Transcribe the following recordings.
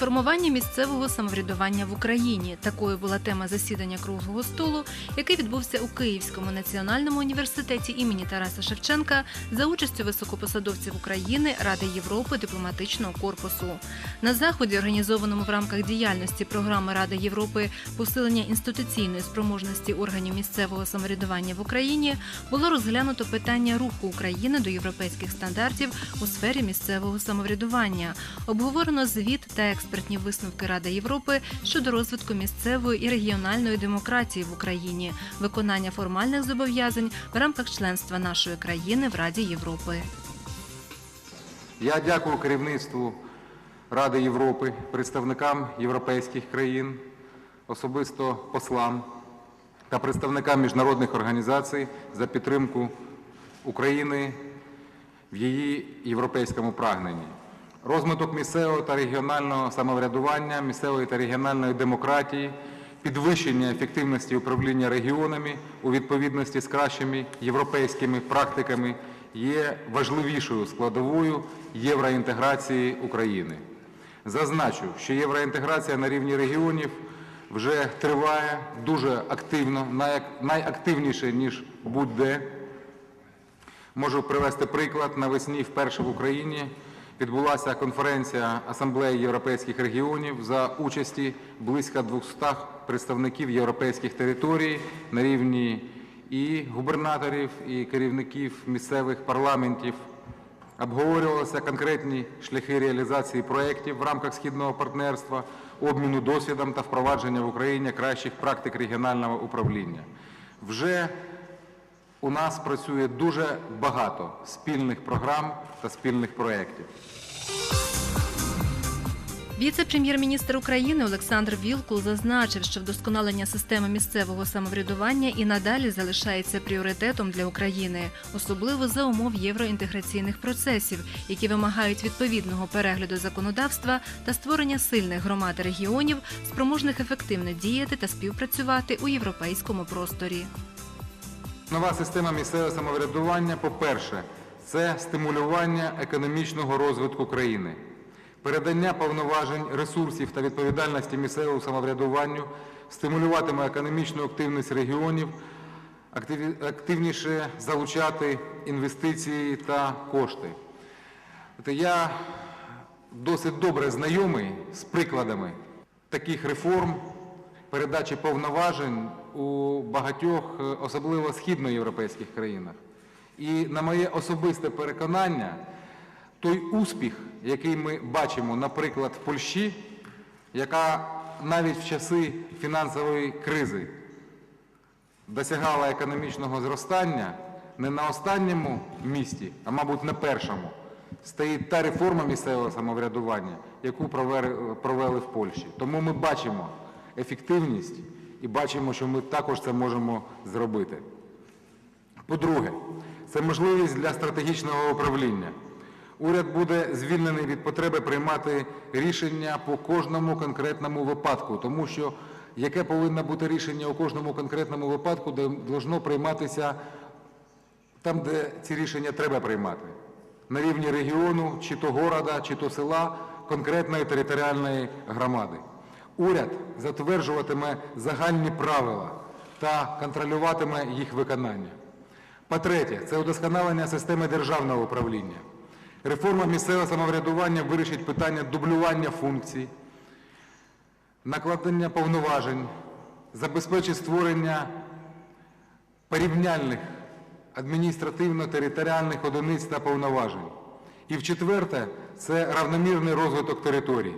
Реформування місцевого самоврядування в Україні такою була тема засідання круглого столу, який відбувся у Київському національному університеті імені Тараса Шевченка за участю високопосадовців України, Ради Європи, дипломатичного корпусу. На заході, організованому в рамках діяльності програми Ради Європи посилення інституційної спроможності органів місцевого самоврядування в Україні, було розглянуто питання руху України до європейських стандартів у сфері місцевого самоврядування. Обговорено звіт та експертні висновки Ради Європи щодо розвитку місцевої і регіональної демократії в Україні, виконання формальних зобов'язань в рамках членства нашої країни в Раді Європи. Я дякую керівництву Ради Європи, представникам європейських країн, особисто послам та представникам міжнародних організацій за підтримку України в її європейському прагненні. Розвиток місцевого та регіонального самоврядування, місцевої та регіональної демократії, підвищення ефективності управління регіонами у відповідності з кращими європейськими практиками є важливішою складовою євроінтеграції України. Зазначу, що євроінтеграція на рівні регіонів вже триває дуже активно, найактивніше, ніж будь-де. Можу привести приклад. Навесні вперше в Україні відбулася конференція Асамблеї європейських регіонів за участі близько 200 представників європейських територій на рівні і губернаторів, і керівників місцевих парламентів. Обговорювалися конкретні шляхи реалізації проєктів в рамках східного партнерства, обміну досвідом та впровадження в Україні кращих практик регіонального управління. Вже у нас працює дуже багато спільних програм та спільних проєктів. Віце-прем'єр-міністр України Олександр Вілкул зазначив, що вдосконалення системи місцевого самоврядування і надалі залишається пріоритетом для України, особливо за умов євроінтеграційних процесів, які вимагають відповідного перегляду законодавства та створення сильних громад регіонів, спроможних ефективно діяти та співпрацювати у європейському просторі. Нова система місцевого самоврядування, по-перше, це стимулювання економічного розвитку країни, передання повноважень, ресурсів та відповідальності місцевому самоврядуванню стимулюватиме економічну активність регіонів, активніше залучати інвестиції та кошти. Я досить добре знайомий з прикладами таких реформ, передачі повноважень у багатьох, е, особливо східноєвропейських країнах. І на моє особисте переконання, той успіх, який ми бачимо, наприклад, в Польщі, яка навіть в часи фінансової кризи досягала економічного зростання не на останньому місці, а мабуть на першому, стоїть та реформа місцевого самоврядування, яку провели в Польщі. Тому ми бачимо ефективність і бачимо, що ми також це можемо зробити. По-друге, це можливість для стратегічного управління. Уряд буде звільнений від потреби приймати рішення по кожному конкретному випадку, тому що яке повинно бути рішення у кожному конкретному випадку, де должно прийматися там, де ці рішення треба приймати. На рівні регіону, чи то города, чи то села, конкретної територіальної громади. Уряд затверджуватиме загальні правила та контролюватиме їх виконання. По-третє, це удосконалення системи державного управління. Реформа місцевого самоврядування вирішить питання дублювання функцій, накладення повноважень, забезпечить створення порівняльних адміністративно-територіальних одиниць та повноважень. І в-четверте, це равномірний розвиток територій,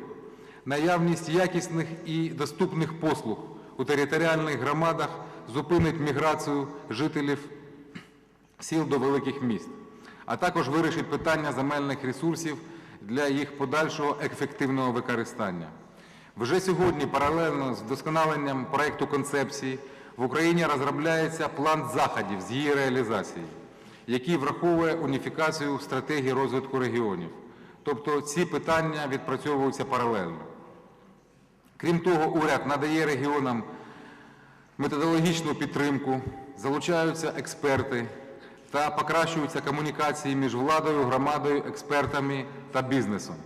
наявність якісних і доступних послуг у територіальних громадах зупинить міграцію жителів сіл до великих міст, а також вирішить питання земельних ресурсів для їх подальшого ефективного використання. Вже сьогодні, паралельно з вдосконаленням проєкту концепції, в Україні розробляється план заходів з її реалізації, який враховує уніфікацію стратегії розвитку регіонів. Тобто ці питання відпрацьовуються паралельно. Крім того, уряд надає регіонам методологічну підтримку, залучаються експерти та покращуються комунікації між владою, громадою, експертами та бізнесом.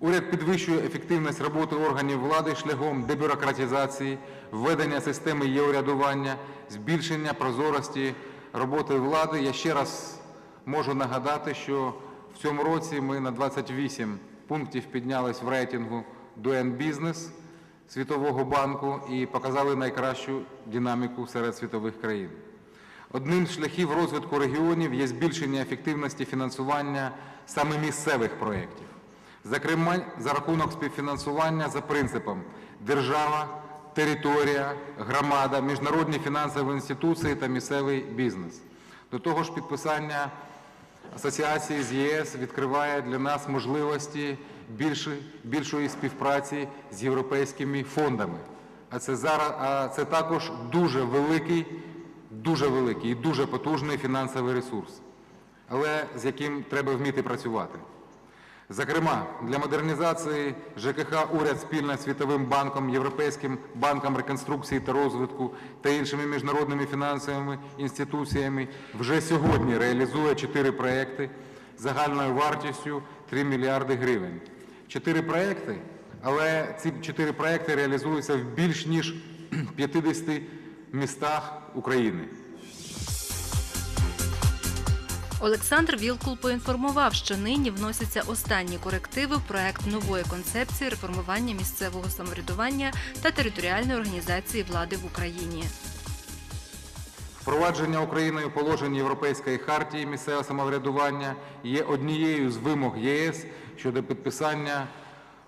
Уряд підвищує ефективність роботи органів влади шляхом дебюрократизації, введення системи є-урядування, збільшення прозорості роботи влади. Я ще раз можу нагадати, що в цьому році ми на 28 пунктів піднялись в рейтингу Doing Business Світового банку і показали найкращу динаміку серед світових країн. Одним з шляхів розвитку регіонів є збільшення ефективності фінансування саме місцевих проєктів. Зокрема, за рахунок співфінансування за принципом держава, територія, громада, міжнародні фінансові інституції та місцевий бізнес. До того ж, підписання асоціації з ЄС відкриває для нас можливості більшої співпраці з європейськими фондами. А це зараз, а це також дуже великий, дуже великий і дуже потужний фінансовий ресурс, але з яким треба вміти працювати. Зокрема, для модернізації ЖКХ уряд спільно з Світовим банком, Європейським банком реконструкції та розвитку та іншими міжнародними фінансовими інституціями вже сьогодні реалізує чотири проекти загальною вартістю 3 мільярди гривень. Чотири проекти, але ці чотири проекти реалізуються в більш ніж 50 містах України. Олександр Вілкул поінформував, що нині вносяться останні корективи в проект нової концепції реформування місцевого самоврядування та територіальної організації влади в Україні. Впровадження Україною положень Європейської хартії місцевого самоврядування є однією з вимог ЄС щодо підписання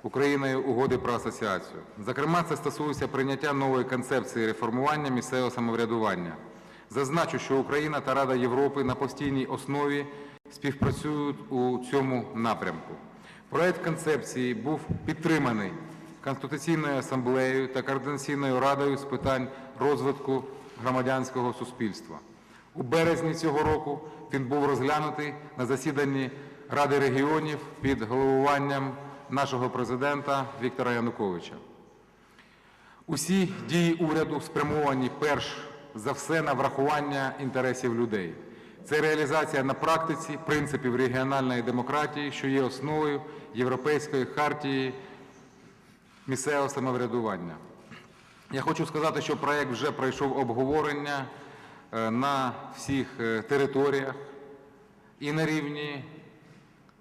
Україною угоди про асоціацію. Зокрема, це стосується прийняття нової концепції реформування місцевого самоврядування. Зазначу, що Україна та Рада Європи на постійній основі співпрацюють у цьому напрямку. Проект концепції був підтриманий Конституційною асамблеєю та Координаційною радою з питань розвитку громадянського суспільства. У березні цього року він був розглянутий на засіданні Ради регіонів під головуванням нашого президента Віктора Януковича. Усі дії уряду спрямовані перш за все на врахування інтересів людей. Це реалізація на практиці принципів регіональної демократії, що є основою Європейської хартії місцевого самоврядування. Я хочу сказати, що проект вже пройшов обговорення е, на всіх е, територіях і на рівні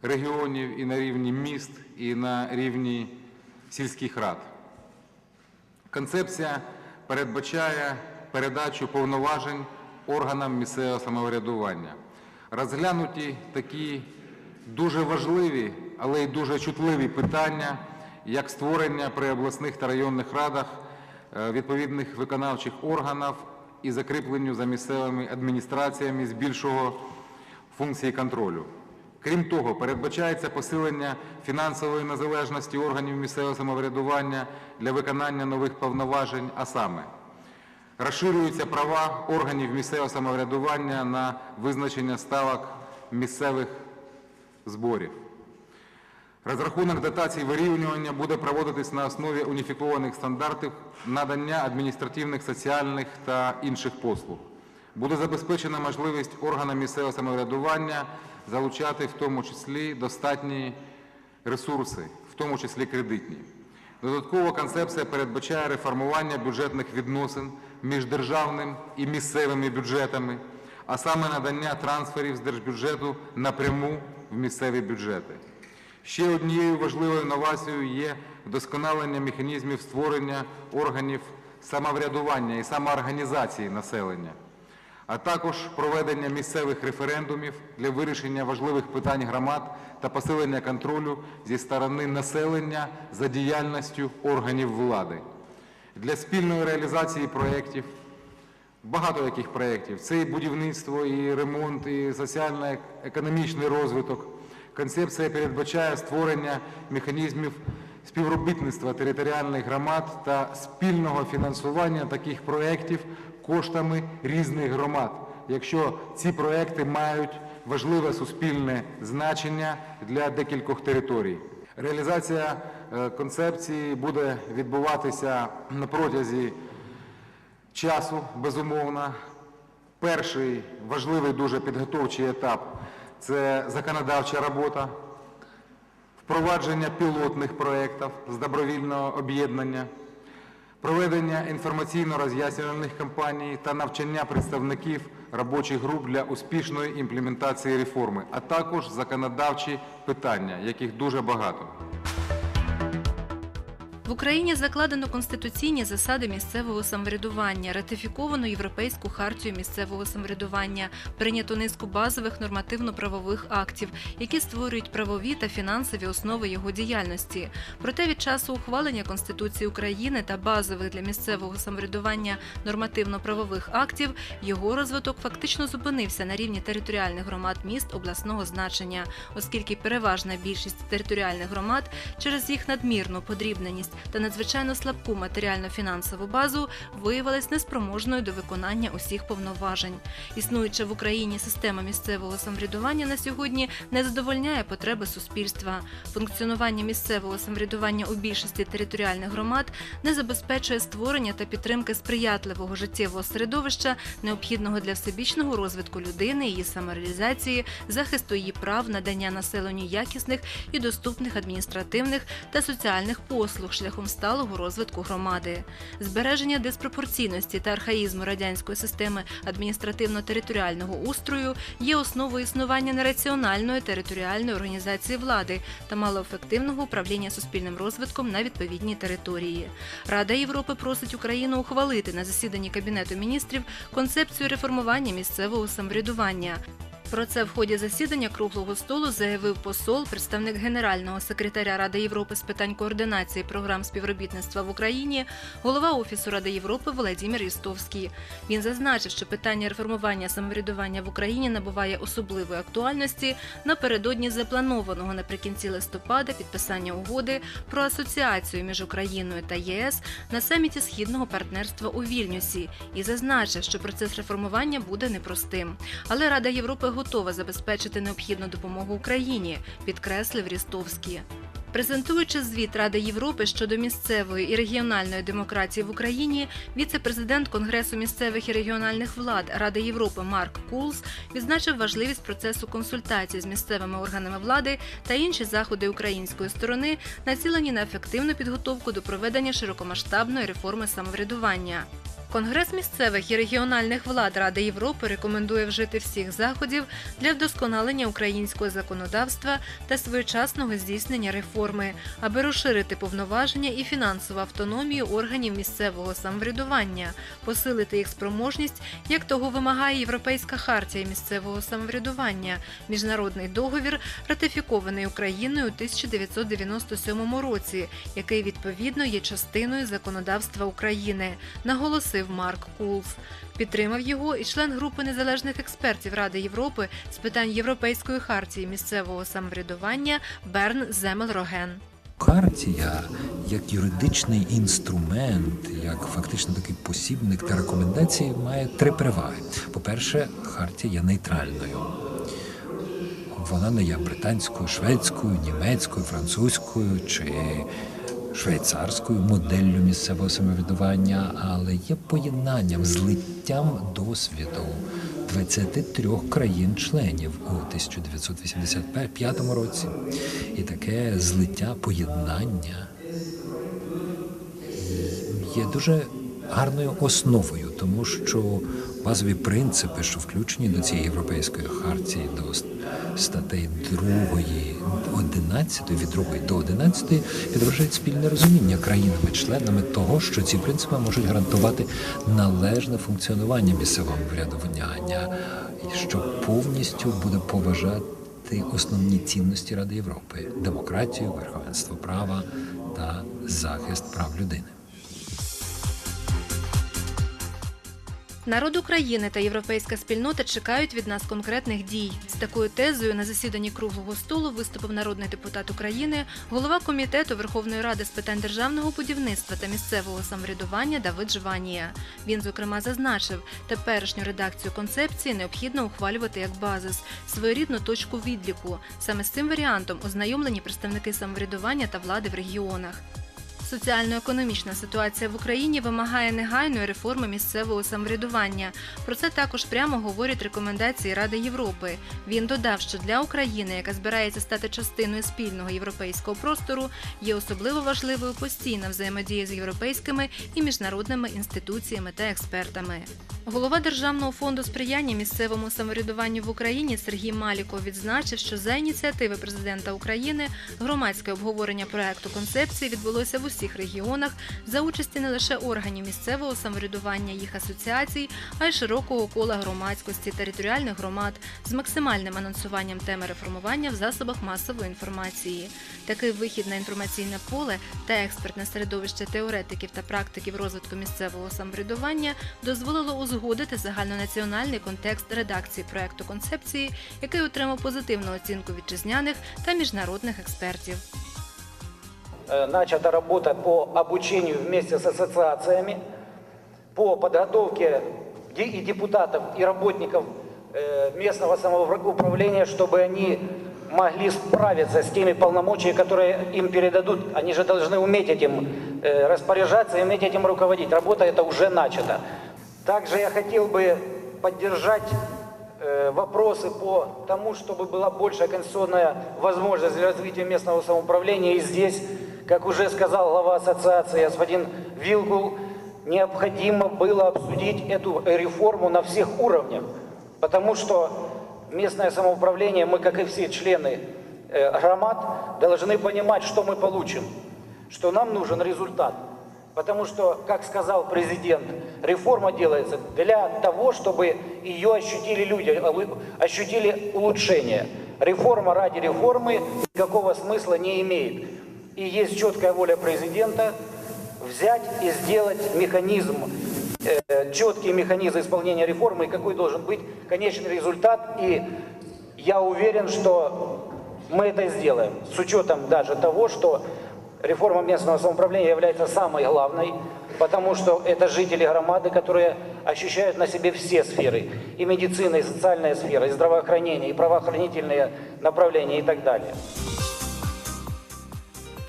регіонів, і на рівні міст, і на рівні сільських рад. Концепція передбачає передачу повноважень органам місцевого самоврядування. Розглянуті такі дуже важливі, але й дуже чутливі питання, як створення при обласних та районних радах е, відповідних виконавчих органів і закріпленню за місцевими адміністраціями збільшого функції контролю. Крім того, передбачається посилення фінансової незалежності органів місцевого самоврядування для виконання нових повноважень, а саме розширюються права органів місцевого самоврядування на визначення ставок місцевих зборів. Розрахунок дотацій вирівнювання буде проводитись на основі уніфікованих стандартів надання адміністративних, соціальних та інших послуг. Буде забезпечена можливість органам місцевого самоврядування залучати в тому числі достатні ресурси, в тому числі кредитні. Додатково концепція передбачає реформування бюджетних відносин між державним і місцевими бюджетами, а саме надання трансферів з держбюджету напряму в місцеві бюджети. Ще однією важливою інновацією є вдосконалення механізмів створення органів самоврядування і самоорганізації населення, а також проведення місцевих референдумів для вирішення важливих питань громад та посилення контролю зі сторони населення за діяльністю органів влади. Для спільної реалізації проєктів Багато яких проєктів. Це і будівництво, і ремонт, і соціально-економічний розвиток. Концепція передбачає створення механізмів співробітництва територіальних громад та спільного фінансування таких проєктів коштами різних громад, якщо ці проєкти мають важливе суспільне значення для декількох територій. Реалізація е, концепції буде відбуватися на протязі часу, безумовно. Перший важливий дуже підготовчий етап це законодавча робота. Впровадження пілотних проєктів з добровільного об'єднання, проведення інформаційно-роз'яснювальних кампаній та навчання представників робочих груп для успішної імплементації реформи, а також законодавчі питання, яких дуже багато. В Україні закладено конституційні засади місцевого самоврядування, ратифіковано Європейську хартію місцевого самоврядування, прийнято низку базових нормативно-правових актів, які створюють правові та фінансові основи його діяльності. Проте від часу ухвалення Конституції України та базових для місцевого самоврядування нормативно-правових актів його розвиток фактично зупинився на рівні територіальних громад міст обласного значення, оскільки переважна більшість територіальних громад через їх надмірну подрібненість та надзвичайно слабку матеріально-фінансову базу виявилась неспроможною до виконання усіх повноважень. Існуюча в Україні система місцевого самоврядування на сьогодні не задовольняє потреби суспільства. Функціонування місцевого самоврядування у більшості територіальних громад не забезпечує створення та підтримки сприятливого життєвого середовища, необхідного для всебічного розвитку людини, її самореалізації, захисту її прав, надання населенню якісних і доступних адміністративних та соціальних послуг шляхом сталого розвитку громади. Збереження диспропорційності та архаїзму радянської системи адміністративно-територіального устрою є основою існування нераціональної територіальної організації влади та малоефективного управління суспільним розвитком на відповідній території. Рада Європи просить Україну ухвалити на засіданні Кабінету міністрів концепцію реформування місцевого самоврядування. Про це в ході засідання круглого столу заявив посол, представник генерального секретаря Ради Європи з питань координації програм співробітництва в Україні, голова офісу Ради Європи Володимир Юстовський. Він зазначив, що питання реформування самоврядування в Україні набуває особливої актуальності напередодні запланованого наприкінці листопада підписання угоди про асоціацію між Україною та ЄС на саміті східного партнерства у Вільнюсі і зазначив, що процес реформування буде непростим. Але Рада Європи готова забезпечити необхідну допомогу Україні, підкреслив Рістовський. Презентуючи звіт Ради Європи щодо місцевої і регіональної демократії в Україні, віце-президент Конгресу місцевих і регіональних влад Ради Європи Марк Кулс відзначив важливість процесу консультацій з місцевими органами влади та інші заходи української сторони, націлені на ефективну підготовку до проведення широкомасштабної реформи самоврядування. Конгрес місцевих і регіональних влад Ради Європи рекомендує вжити всіх заходів для вдосконалення українського законодавства та своєчасного здійснення реформи, аби розширити повноваження і фінансову автономію органів місцевого самоврядування, посилити їх спроможність, як того вимагає Європейська хартія місцевого самоврядування, міжнародний договір, ратифікований Україною у 1997 році, який відповідно є частиною законодавства України, наголосив Марк Кулс. Підтримав його і член групи незалежних експертів Ради Європи з питань Європейської хартії місцевого самоврядування Берн Земелроген. Хартія як юридичний інструмент, як фактично такий посібник та рекомендації має три переваги. По-перше, хартія є нейтральною. Вона не є британською, шведською, німецькою, французькою чи швейцарською моделлю місцевого самоврядування, але є поєднанням, злиттям досвіду 23 країн-членів у 1985 році. І таке злиття, поєднання є дуже гарною основою, тому що базові принципи, що включені до цієї європейської хартії, до статей 2, 11, від 2 до 11, відображають спільне розуміння країнами-членами того, що ці принципи можуть гарантувати належне функціонування місцевого врядування, що повністю буде поважати основні цінності Ради Європи демократію, верховенство права та захист прав людини. Народ України та європейська спільнота чекають від нас конкретних дій. З такою тезою на засіданні круглого столу виступив народний депутат України, голова комітету Верховної Ради з питань державного будівництва та місцевого самоврядування Давид Жванія. Він зокрема зазначив, теперішню редакцію концепції необхідно ухвалювати як базис, своєрідну точку відліку. Саме з цим варіантом ознайомлені представники самоврядування та влади в регіонах. Соціально-економічна ситуація в Україні вимагає негайної реформи місцевого самоврядування. Про це також прямо говорять рекомендації Ради Європи. Він додав, що для України, яка збирається стати частиною спільного європейського простору, є особливо важливою постійна взаємодія з європейськими і міжнародними інституціями та експертами. Голова Державного фонду сприяння місцевому самоврядуванню в Україні Сергій Маліков відзначив, що за ініціативи президента України громадське обговорення проекту концепції відбулося в усіх регіонах за участі не лише органів місцевого самоврядування, їх асоціацій, а й широкого кола громадськості територіальних громад з максимальним анонсуванням теми реформування в засобах масової інформації. Такий вихід на інформаційне поле та експертне середовище теоретиків та практиків розвитку місцевого самоврядування дозволило узгодити загальнонаціональний контекст редакції проекту концепції, який отримав позитивну оцінку вітчизняних та міжнародних експертів. Э, начата работа по обучению вместе с ассоциациями, по подготовке и депутатов, и работников э, местного самоуправления, чтобы они могли справиться с теми полномочиями, которые им передадут. Они же должны уметь этим э, распоряжаться и уметь этим руководить. Работа эта уже начата. Также я хотел бы поддержать вопросы по тому, чтобы была большая конституционная возможность для развития местного самоуправления. И здесь, как уже сказал глава ассоциации господин Вилкул, необходимо было обсудить эту реформу на всех уровнях. Потому что местное самоуправление, мы, как и все члены э, громад, должны понимать, что мы получим, что нам нужен результат. Потому что, как сказал президент, реформа делается для того, чтобы ее ощутили люди, э, ощутили улучшение. Реформа ради реформы никакого смысла не имеет. И есть четкая воля президента взять и сделать механизм, э, четкий механизм исполнения реформы, и какой должен быть конечный результат. И я уверен, что мы это сделаем, с учетом даже того, что реформа местного самоуправления является самой главной, потому что это жители громады, которые ощущают на себе все сферы, и медицина, и социальная сфера, и здравоохранение, и правоохранительные направления и так далее.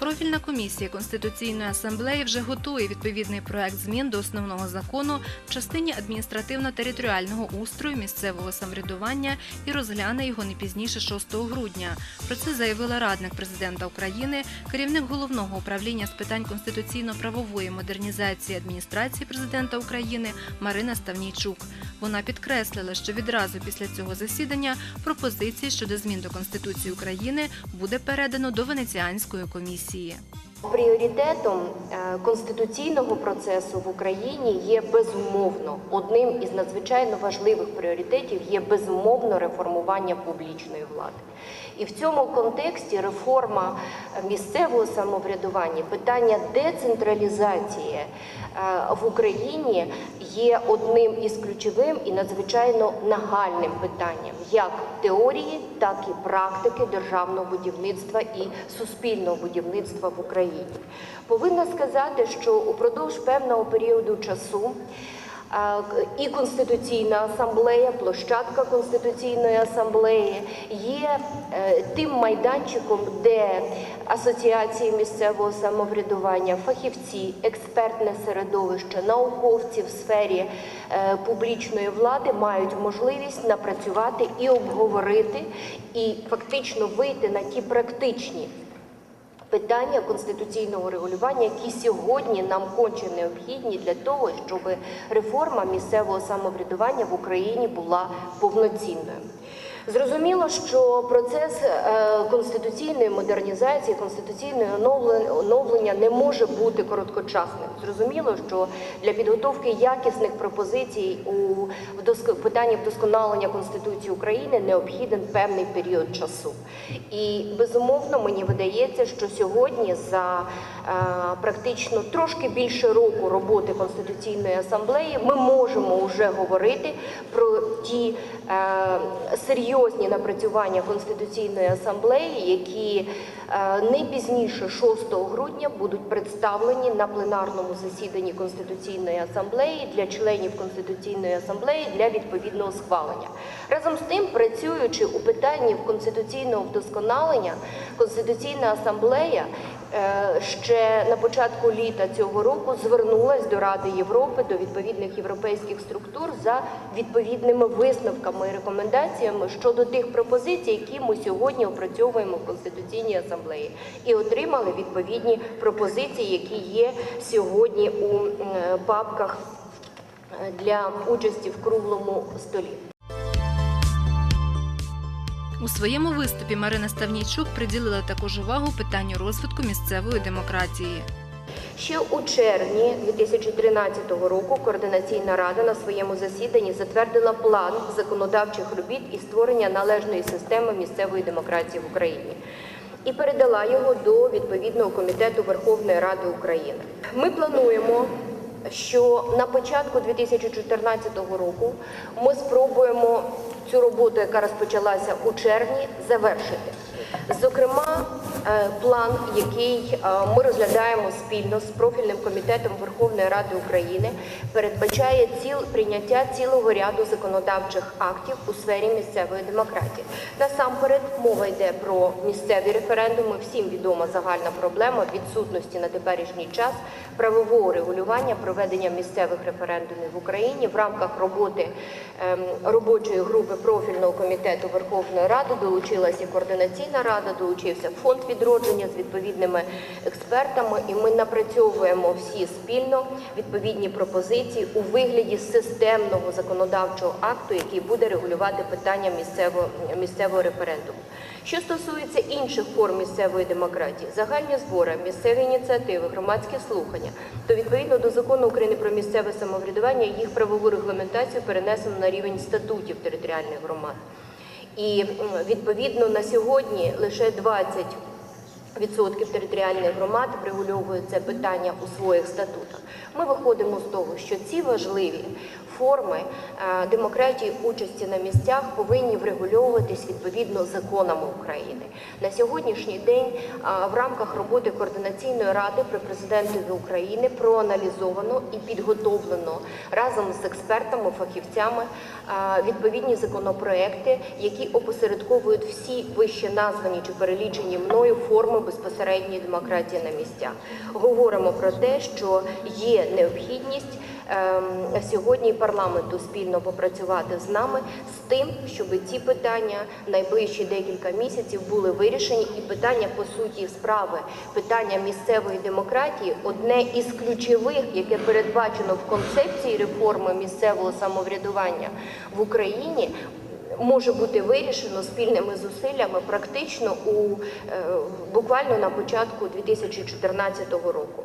Профільна комісія Конституційної асамблеї вже готує відповідний проект змін до основного закону в частині адміністративно-територіального устрою місцевого самоврядування і розгляне його не пізніше 6 грудня. Про це заявила радник президента України, керівник головного управління з питань конституційно-правової модернізації адміністрації президента України Марина Ставнійчук. Вона підкреслила, що відразу після цього засідання пропозиції щодо змін до Конституції України буде передано до Венеціанської комісії. Пріоритетом е, конституційного процесу в Україні є безумовно одним із надзвичайно важливих пріоритетів є безумовно реформування публічної влади. І в цьому контексті реформа місцевого самоврядування, питання децентралізації в Україні є одним із ключовим і надзвичайно нагальним питанням як теорії, так і практики державного будівництва і суспільного будівництва в Україні. Повинна сказати, що упродовж певного періоду часу і Конституційна асамблея, площадка Конституційної асамблеї. Є е, тим майданчиком, де асоціації місцевого самоврядування, фахівці, експертне середовище, науковці в сфері е, публічної влади мають можливість напрацювати і обговорити, і фактично вийти на ті практичні питання конституційного регулювання, які сьогодні нам конче необхідні для того, щоб реформа місцевого самоврядування в Україні була повноцінною. Зрозуміло, що процес е, конституційної модернізації, конституційної оновлен- оновлення не може бути короткочасним. Зрозуміло, що для підготовки якісних пропозицій у питанні вдосконалення Конституції України необхіден певний період часу. І безумовно мені видається, що сьогодні за практично трошки більше року роботи Конституційної асамблеї ми можемо вже говорити про ті е, серйозні напрацювання Конституційної асамблеї, які е, не пізніше 6 грудня будуть представлені на пленарному засіданні Конституційної асамблеї для членів Конституційної асамблеї для відповідного схвалення. Разом з тим, працюючи у питанні конституційного вдосконалення, Конституційна асамблея е, ще на початку літа цього року звернулась до Ради Європи, до відповідних європейських структур за відповідними висновками і рекомендаціями щодо тих пропозицій, які ми сьогодні опрацьовуємо в Конституційній асамблеї, і отримали відповідні пропозиції, які є сьогодні у е, папках е, для участі в круглому столі. У своєму виступі Марина Ставнійчук приділила також увагу питанню розвитку місцевої демократії. Ще у червні 2013 року Координаційна рада на своєму засіданні затвердила план законодавчих робіт і створення належної системи місцевої демократії в Україні і передала його до відповідного комітету Верховної Ради України. Ми плануємо, що на початку 2014 року ми спробуємо цю роботу, яка розпочалася у червні, завершити. Зокрема, е, план, який е, ми розглядаємо спільно з профільним комітетом Верховної Ради України, передбачає ціл прийняття цілого ряду законодавчих актів у сфері місцевої демократії. Насамперед, мова йде про місцеві референдуми. Всім відома загальна проблема відсутності на теперішній час правового регулювання проведення місцевих референдумів в Україні в рамках роботи ем, робочої групи профільного комітету Верховної Ради долучилася і координаційна рада, долучився фонд відродження з відповідними експертами, і ми напрацьовуємо всі спільно відповідні пропозиції у вигляді системного законодавчого акту, який буде регулювати питання місцевого місцевого референдуму. Що стосується інших форм місцевої демократії, загальні збори, місцеві ініціативи, громадські слухання, то відповідно до закону України про місцеве самоврядування їх правову регламентацію перенесено на рівень статутів територіальних громад. І відповідно на сьогодні лише 20 Відсотків територіальних громад врегульовують це питання у своїх статутах. Ми виходимо з того, що ці важливі форми е, демократії участі на місцях повинні врегульовуватись відповідно законами України. На сьогоднішній день е, в рамках роботи координаційної ради при президентові України проаналізовано і підготовлено разом з експертами, фахівцями е, відповідні законопроекти, які опосередковують всі вище названі чи перелічені мною форми безпосередньої демократії на місцях. Говоримо про те, що є необхідність сьогодні парламенту спільно попрацювати з нами з тим, щоб ці питання найближчі декілька місяців були вирішені, і питання по суті справи, питання місцевої демократії одне із ключових, яке передбачено в концепції реформи місцевого самоврядування в Україні може бути вирішено спільними зусиллями практично у е, буквально на початку 2014 року.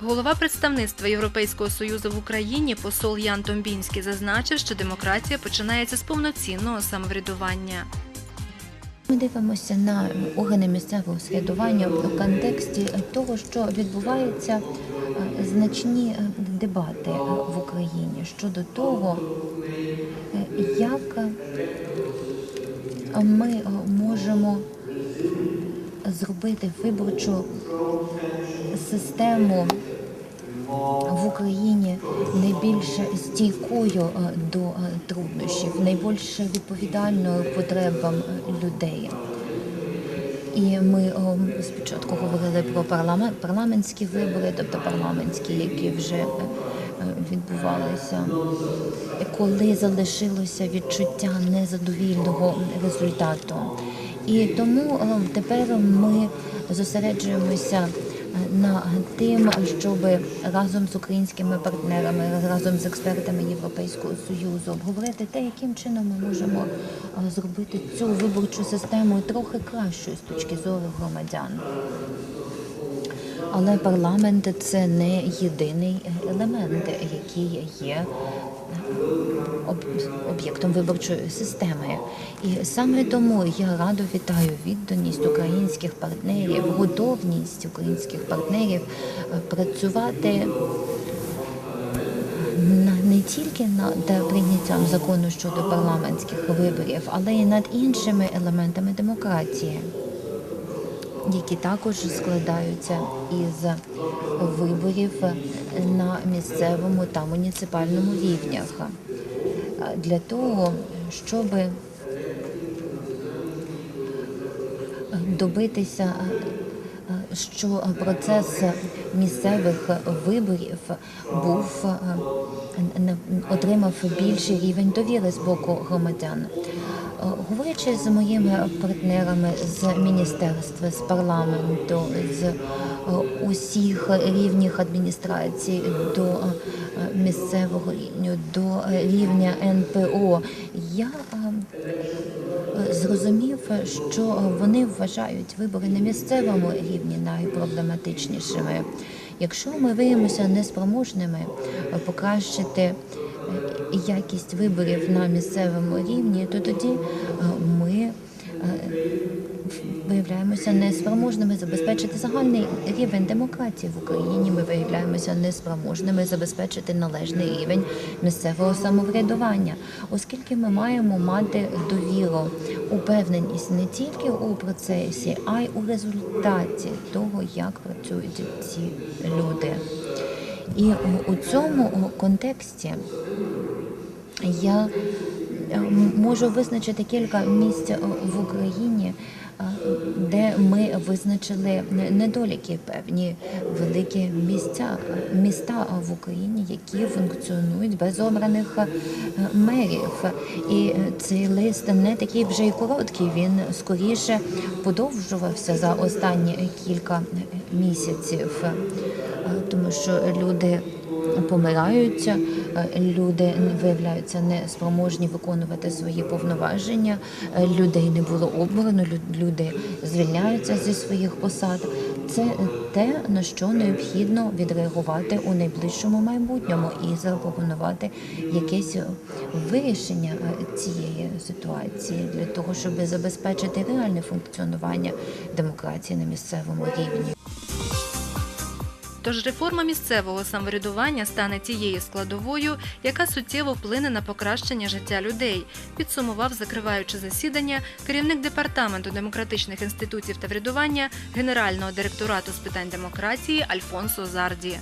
Голова представництва Європейського союзу в Україні посол Ян Томбінський зазначив, що демократія починається з повноцінного самоврядування. Ми дивимося на органи місцевого самоврядування в контексті того, що відбуваються е, значні е, дебати е, в Україні щодо того, як ми можемо зробити виборчу систему в Україні найбільш стійкою е, до е, труднощів, найбільш відповідальною потребам е, людей. І ми спочатку говорили про парламент, парламентські вибори, тобто парламентські, які вже відбувалися, коли залишилося відчуття незадовільного результату. І тому е, тепер ми зосереджуємося на тим, щоб разом з українськими партнерами, разом з експертами Європейського союзу обговорити те, яким чином ми можемо е, зробити цю виборчу систему трохи кращою з точки зору громадян. Але парламент це не єдиний елемент, який є об'єктом виборчої системи. І саме тому я радо вітаю відданість українських партнерів, готовність українських партнерів е, працювати на- не тільки над прийняттям закону щодо парламентських виборів, але й над іншими елементами демократії які також складаються із виборів на місцевому та муніципальному рівнях для того, щоб добитися, що процес місцевих виборів був отримав більший рівень довіри з боку громадян. Е, Говорячи з моїми партнерами з міністерства, з парламенту, з е, усіх рівнів адміністрації до е, місцевого рівня, до рівня НПО, я е, зрозумів, що вони вважають вибори на місцевому рівні найпроблематичнішими. Якщо ми виявимося неспроможними покращити е, якість виборів на місцевому рівні, то тоді е, ми е, виявляємося неспроможними забезпечити загальний рівень демократії в Україні. Ми виявляємося неспроможними забезпечити належний рівень місцевого самоврядування, оскільки ми маємо мати довіру, упевненість не тільки у процесі, а й у результаті того, як працюють ці люди. І у- у цьому контексті я е, можу визначити кілька місць е, в Україні, е, де ми визначили недоліки певні великі місця, міста в Україні, які функціонують без обраних мерів. І цей лист не такий вже й короткий. Він скоріше подовжувався за останні кілька місяців, тому що люди помирають, е, люди виявляються неспроможні виконувати свої повноваження, е, людей не було обрано, люди звільняються зі своїх посад. Це те, на що необхідно відреагувати у найближчому майбутньому і запропонувати якесь вирішення е, цієї ситуації для того, щоб забезпечити реальне функціонування демократії на місцевому рівні. Тож реформа місцевого самоврядування стане тією складовою, яка суттєво вплине на покращення життя людей, підсумував, закриваючи засідання, керівник департаменту демократичних інститутів та врядування Генерального директорату з питань демократії Альфонсо Зарді.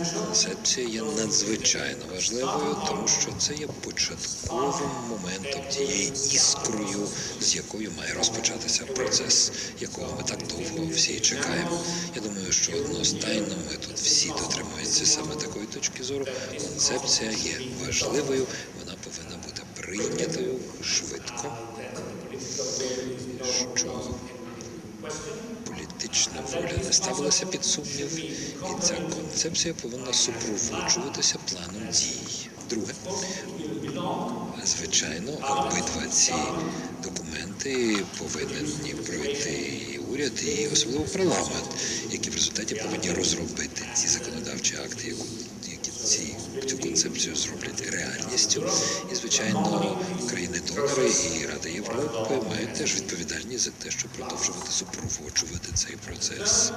Концепція є надзвичайно важливою, тому що це є початковим моментом тієї іскрою, з якою має розпочатися процес, якого ми так довго всі чекаємо. Я думаю, що одностайно ми тут всі дотримуються саме такої точки зору. Концепція є важливою, вона повинна бути прийнятою швидко, що політична воля не ставилася під сумнів, і ця концепція повинна супроводжуватися планом дій. Друге, звичайно, обидва ці документи повинні пройти і уряд, і особливо парламент, які в результаті повинні розробити ці законодавчі акти, які ці цю концепцію зроблять реальністю. І, звичайно, країни-донори і Рада Європи мають теж відповідальність за те, щоб продовжувати супроводжувати цей процес.